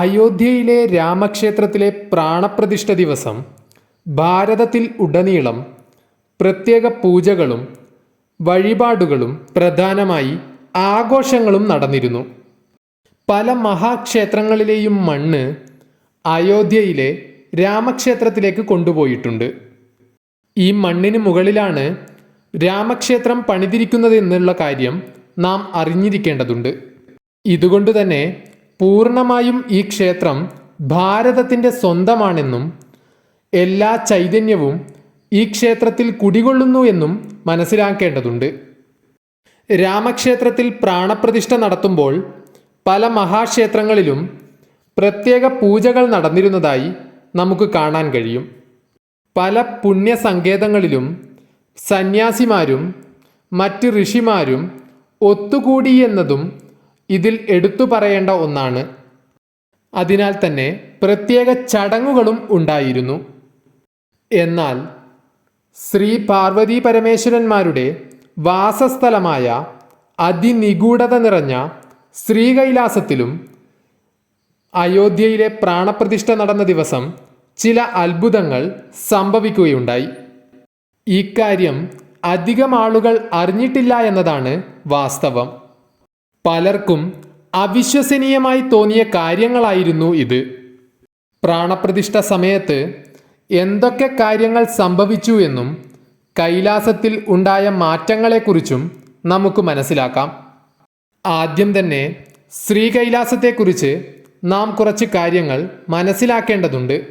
അയോധ്യയിലെ രാമക്ഷേത്രത്തിലെ പ്രാണപ്രതിഷ്ഠ ദിവസം ഭാരതത്തിൽ ഉടനീളം പ്രത്യേക പൂജകളും വഴിപാടുകളും പ്രധാനമായി ആഘോഷങ്ങളും നടന്നിരുന്നു. പല മഹാക്ഷേത്രങ്ങളിലെയും മണ്ണ് അയോധ്യയിലെ രാമക്ഷേത്രത്തിലേക്ക് കൊണ്ടുപോയിട്ടുണ്ട്. ഈ മണ്ണിന് മുകളിലാണ് രാമക്ഷേത്രം പണിതിരിക്കുന്നതെന്നുള്ള കാര്യം നാം അറിഞ്ഞിരിക്കേണ്ടതുണ്ട്. ഇതുകൊണ്ട് തന്നെ പൂർണമായും ഈ ക്ഷേത്രം ഭാരതത്തിന്റെ സ്വന്തമാണെന്നും എല്ലാ ചൈതന്യവും ഈ ക്ഷേത്രത്തിൽ കുടികൊള്ളുന്നു എന്നും മനസ്സിലാക്കേണ്ടതുണ്ട്. രാമക്ഷേത്രത്തിൽ പ്രാണപ്രതിഷ്ഠ നടത്തുമ്പോൾ പല മഹാക്ഷേത്രങ്ങളിലും പ്രത്യേക പൂജകൾ നടന്നിരുന്നതായി നമുക്ക് കാണാൻ കഴിയും. പല പുണ്യസങ്കേതങ്ങളിലും സന്യാസിമാരും മറ്റ് ഋഷിമാരും ഒത്തുകൂടി എന്നതും ഇതിൽ എടുത്തു പറയേണ്ട ഒന്നാണ്. അതിനാൽ തന്നെ പ്രത്യേക ചടങ്ങുകളും ഉണ്ടായിരുന്നു. എന്നാൽ ശ്രീ പാർവതി പരമേശ്വരന്മാരുടെ വാസസ്ഥലമായ അതിനിഗൂഢത നിറഞ്ഞ ശ്രീകൈലാസത്തിലും അയോധ്യയിലെ പ്രാണപ്രതിഷ്ഠ നടന്ന ദിവസം ചില അത്ഭുതങ്ങൾ സംഭവിക്കുകയുണ്ടായി. ഇക്കാര്യം അധികം ആളുകൾ അറിഞ്ഞിട്ടില്ല എന്നതാണ് വാസ്തവം. പലർക്കും അവിശ്വസനീയമായി തോന്നിയ കാര്യങ്ങളായിരുന്നു ഇത്. പ്രാണപ്രതിഷ്ഠ സമയത്ത് എന്തൊക്കെ കാര്യങ്ങൾ സംഭവിച്ചു എന്നും കൈലാസത്തിൽ ഉണ്ടായ മാറ്റങ്ങളെക്കുറിച്ചും നമുക്ക് മനസ്സിലാക്കാം. ആദ്യം തന്നെ ശ്രീകൈലാസത്തെക്കുറിച്ച് നാം കുറച്ച് കാര്യങ്ങൾ മനസ്സിലാക്കേണ്ടതുണ്ട്.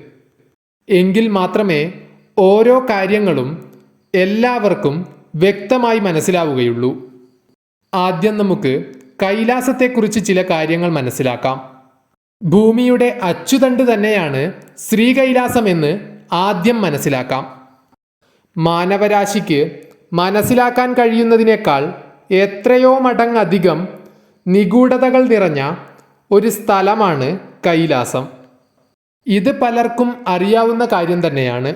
എങ്കിൽ മാത്രമേ ഓരോ കാര്യങ്ങളും എല്ലാവർക്കും വ്യക്തമായി മനസ്സിലാവുകയുള്ളൂ. ആദ്യം നമുക്ക് കൈലാസത്തെക്കുറിച്ച് ചില കാര്യങ്ങൾ മനസ്സിലാക്കാം. ഭൂമിയുടെ അച്ചുതണ്ട് തന്നെയാണ് ശ്രീകൈലാസം എന്ന് ആദ്യം മനസ്സിലാക്കാം. മാനവരാശിക്ക് മനസ്സിലാക്കാൻ കഴിയുന്നതിനേക്കാൾ എത്രയോ മടങ്ങധികം നിഗൂഢതകൾ നിറഞ്ഞ ഒരു സ്ഥലമാണ് കൈലാസം. ഇത് പലർക്കും അറിയാവുന്ന കാര്യം തന്നെയാണ്.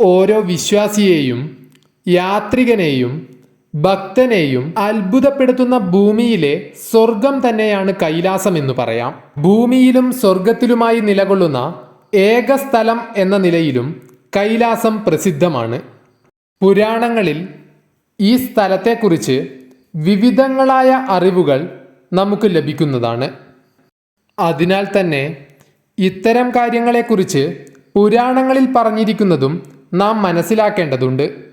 ഓരോ വിശ്വാസിയെയും യാത്രികനെയും ഭക്തനെയും അത്ഭുതപ്പെടുത്തുന്ന ഭൂമിയിലെ സ്വർഗം തന്നെയാണ് കൈലാസം എന്ന് പറയാം. ഭൂമിയിലും സ്വർഗത്തിലുമായി നിലകൊള്ളുന്ന ഏക സ്ഥലം എന്ന നിലയിലും കൈലാസം പ്രസിദ്ധമാണ്. പുരാണങ്ങളിൽ ഈ സ്ഥലത്തെക്കുറിച്ച് വിവിധങ്ങളായ അറിവുകൾ നമുക്ക് ലഭിക്കുന്നതാണ്. അതിനാൽ തന്നെ ഇത്തരം കാര്യങ്ങളെക്കുറിച്ച് പുരാണങ്ങളിൽ പറഞ്ഞിരിക്കുന്നതും നാം മനസ്സിലാക്കേണ്ടതുണ്ട്.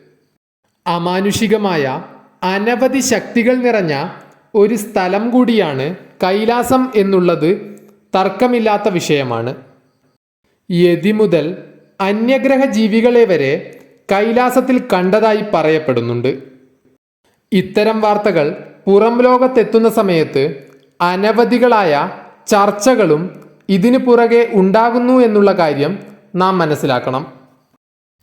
അമാനുഷികമായ അനവധി ശക്തികൾ നിറഞ്ഞ ഒരു സ്ഥലം കൂടിയാണ് കൈലാസം എന്നുള്ളത് തർക്കമില്ലാത്ത വിഷയമാണ്. യതി മുതൽ അന്യഗ്രഹ ജീവികളെ വരെ കൈലാസത്തിൽ കണ്ടതായി പറയപ്പെടുന്നുണ്ട്. ഇത്തരം വാർത്തകൾ പുറം ലോകത്തെത്തുന്ന സമയത്ത് അനവധികളായ ചർച്ചകളും ഇതിനു പുറകെ ഉണ്ടാകുന്നു എന്നുള്ള കാര്യം നാം മനസ്സിലാക്കണം.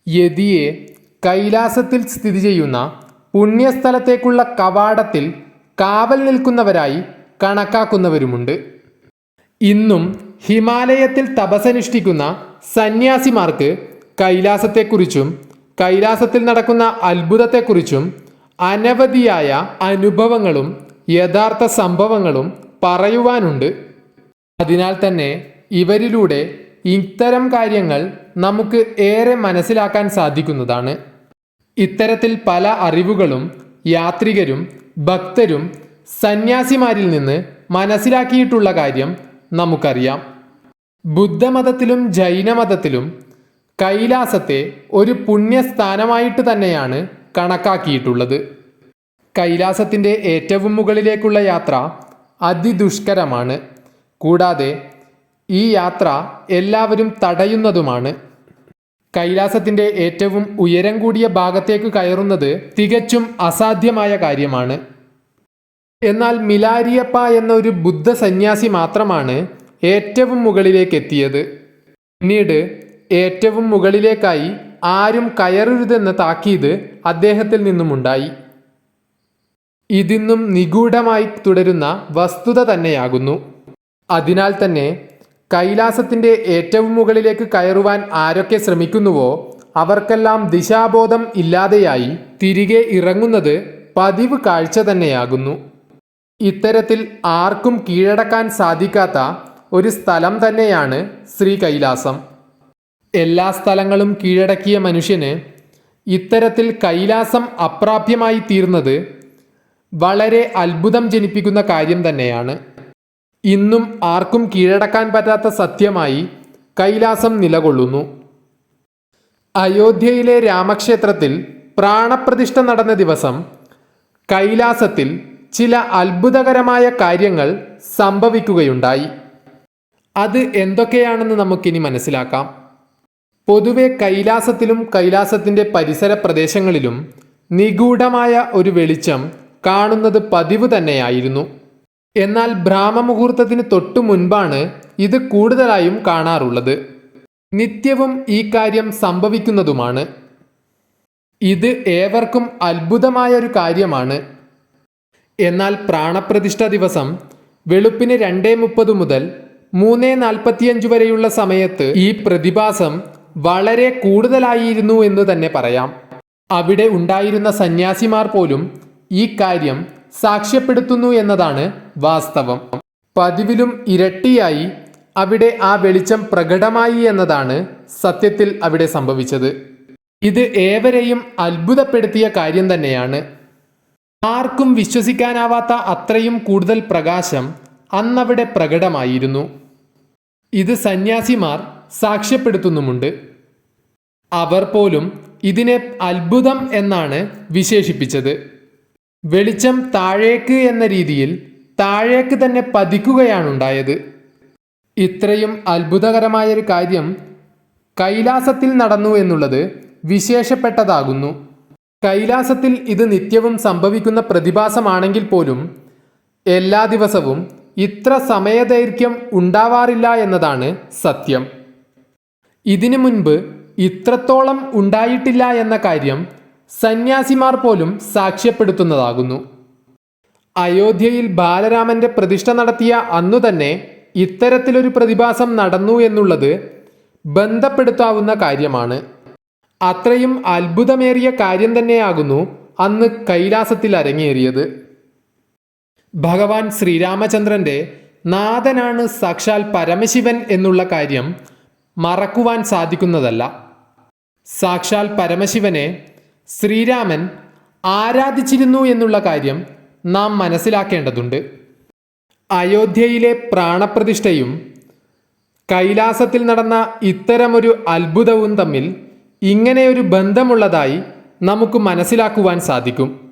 യതിയെ കൈലാസത്തിൽ സ്ഥിതി ചെയ്യുന്ന പുണ്യസ്ഥലത്തേക്കുള്ള കവാടത്തിൽ കാവൽ നിൽക്കുന്നവരായി കണക്കാക്കുന്നവരുമുണ്ട്. ഇന്നും ഹിമാലയത്തിൽ തപസനുഷ്ഠിക്കുന്ന സന്യാസിമാർക്ക് കൈലാസത്തെക്കുറിച്ചും കൈലാസത്തിൽ നടക്കുന്ന അത്ഭുതത്തെക്കുറിച്ചും അനവധിയായ അനുഭവങ്ങളും യഥാർത്ഥ സംഭവങ്ങളും പറയുവാനുണ്ട്. അതിനാൽ തന്നെ ഇവരിലൂടെ ഇത്തരം കാര്യങ്ങൾ നമുക്ക് ഏറെ മനസ്സിലാക്കാൻ സാധിക്കുന്നതാണ്. ഇത്തരത്തിൽ പല അറിവുകളും യാത്രികരും ഭക്തരും സന്യാസിമാരിൽ നിന്ന് മനസ്സിലാക്കിയിട്ടുള്ള കാര്യം നമുക്കറിയാം. ബുദ്ധമതത്തിലും ജൈനമതത്തിലും കൈലാസത്തെ ഒരു പുണ്യസ്ഥാനമായിട്ട് തന്നെയാണ് കണക്കാക്കിയിട്ടുള്ളത്. കൈലാസത്തിന്റെ ഏറ്റവും മുകളിലേക്കുള്ള യാത്ര അതിദുഷ്കരമാണ്. കൂടാതെ ഈ യാത്ര എല്ലാവരും തടയുന്നതുമാണ്. കൈലാസത്തിന്റെ ഏറ്റവും ഉയരം കൂടിയ ഭാഗത്തേക്ക് കയറുന്നത് തികച്ചും അസാധ്യമായ കാര്യമാണ്. എന്നാൽ മിലാരിയപ്പ എന്ന ഒരു ബുദ്ധ സന്യാസി മാത്രമാണ് ഏറ്റവും മുകളിലേക്ക് എത്തിയത് പിന്നീട് ഏറ്റവും മുകളിലേക്കായി ആരും കയറരുതെന്ന താക്കീത് അദ്ദേഹത്തിൽ നിന്നുമുണ്ടായി. ഇതിന്നും നിഗൂഢമായി തുടരുന്ന വസ്തുത തന്നെയാകുന്നു. അതിനാൽ തന്നെ കൈലാസത്തിന്റെ ഏറ്റവും മുകളിലേക്ക് കയറുവാൻ ആരൊക്കെ ശ്രമിക്കുന്നുവോ അവർക്കെല്ലാം ദിശാബോധം ഇല്ലാതെയായി തിരികെ ഇറങ്ങുന്നത് പതിവ് കാഴ്ച തന്നെയാകുന്നു. ഇത്തരത്തിൽ ആർക്കും കീഴടക്കാൻ സാധിക്കാത്ത ഒരു സ്ഥലം തന്നെയാണ് ശ്രീ കൈലാസം എല്ലാ സ്ഥലങ്ങളും കീഴടക്കിയ മനുഷ്യന് ഇത്തരത്തിൽ കൈലാസം അപ്രാപ്യമായി തീർന്നത് വളരെ അത്ഭുതം ജനിപ്പിക്കുന്ന കാര്യം തന്നെയാണ്. ഇന്നും ആർക്കും കീഴടക്കാൻ പറ്റാത്ത സത്യമായി കൈലാസം നിലകൊള്ളുന്നു. അയോധ്യയിലെ രാമക്ഷേത്രത്തിൽ പ്രാണപ്രതിഷ്ഠ നടന്ന ദിവസം കൈലാസത്തിൽ ചില അത്ഭുതകരമായ കാര്യങ്ങൾ സംഭവിക്കുകയുണ്ടായി. അത് എന്തൊക്കെയാണെന്ന് നമുക്കിനി മനസ്സിലാക്കാം. പൊതുവെ കൈലാസത്തിലും കൈലാസത്തിന്റെ പരിസര പ്രദേശങ്ങളിലും നിഗൂഢമായ ഒരു വെളിച്ചം കാണുന്നത് പതിവ് തന്നെയായിരുന്നു. എന്നാൽ ബ്രാഹ്മമുഹൂർത്തത്തിന് തൊട്ടു മുൻപാണ് ഇത് കൂടുതലായും കാണാറുള്ളത്. നിത്യവും ഈ കാര്യം സംഭവിക്കുന്നതുമാണ്. ഇത് ഏവർക്കും അത്ഭുതമായ ഒരു കാര്യമാണ്. എന്നാൽ പ്രാണപ്രതിഷ്ഠ ദിവസം വെളുപ്പിന് രണ്ടേ മുപ്പത് മുതൽ മൂന്നേ നാൽപ്പത്തിയഞ്ച് വരെയുള്ള സമയത്ത് ഈ പ്രതിഭാസം വളരെ കൂടുതലായിരുന്നു എന്ന് തന്നെ പറയാം. അവിടെ ഉണ്ടായിരുന്ന സന്യാസിമാർ പോലും ഈ കാര്യം സാക്ഷ്യപ്പെടുത്തുന്നു എന്നതാണ് വാസ്തവം. പതിവിലും ഇരട്ടിയായി അവിടെ ആ വെളിച്ചം പ്രകടമായി എന്നതാണ് സത്യത്തിൽ അവിടെ സംഭവിച്ചത്. ഇത് ഏവരെയും അത്ഭുതപ്പെടുത്തിയ കാര്യം തന്നെയാണ്. ആർക്കും വിശ്വസിക്കാനാവാത്ത അത്രയും കൂടുതൽ പ്രകാശം അന്നവിടെ പ്രകടമായിരുന്നു. ഇത് സന്യാസിമാർ സാക്ഷ്യപ്പെടുത്തുന്നുമുണ്ട്. അവർ പോലും ഇതിനെ അത്ഭുതം എന്നാണ് വിശേഷിപ്പിച്ചത്. വെളിച്ചം താഴേക്ക് എന്ന രീതിയിൽ താഴേക്ക് തന്നെ പതിക്കുകയാണുണ്ടായത്. ഇത്രയും അത്ഭുതകരമായൊരു കാര്യം കൈലാസത്തിൽ നടന്നു എന്നുള്ളത് വിശേഷപ്പെട്ടതാകുന്നു. കൈലാസത്തിൽ ഇത് നിത്യവും സംഭവിക്കുന്ന പ്രതിഭാസമാണെങ്കിൽ പോലും എല്ലാ ദിവസവും ഇത്ര സമയദൈർഘ്യം ഉണ്ടാവാറില്ല എന്നതാണ് സത്യം. ഇതിനു മുൻപ് ഇത്രത്തോളം ഉണ്ടായിട്ടില്ല എന്ന കാര്യം സന്യാസിമാർ പോലും സാക്ഷ്യപ്പെടുത്തുന്നതാകുന്നു. അയോധ്യയിൽ ബാലരാമന്റെ പ്രതിഷ്ഠ നടത്തിയ അന്നു തന്നെ ഇത്തരത്തിലൊരു പ്രതിഭാസം നടന്നു എന്നുള്ളത് ബന്ധപ്പെടുത്താവുന്ന കാര്യമാണ്. അത്രയും അത്ഭുതമേറിയ കാര്യം തന്നെയാകുന്നു അന്ന് കൈലാസത്തിൽ അരങ്ങേറിയത്. ഭഗവാൻ ശ്രീരാമചന്ദ്രന്റെ നാഥനാണ് സാക്ഷാൽ പരമശിവൻ എന്നുള്ള കാര്യം മറക്കുവാൻ സാധിക്കുന്നതല്ല. സാക്ഷാൽ പരമശിവനെ ശ്രീരാമൻ ആരാധിച്ചിരുന്നു എന്നുള്ള കാര്യം നാം മനസ്സിലാക്കേണ്ടതുണ്ട്. അയോധ്യയിലെ പ്രാണപ്രതിഷ്ഠയും കൈലാസത്തിൽ നടന്ന ഇത്തരമൊരു അത്ഭുതവും തമ്മിൽ ഇങ്ങനെയൊരു ബന്ധമുള്ളതായി നമുക്ക് മനസ്സിലാക്കുവാൻ സാധിക്കും.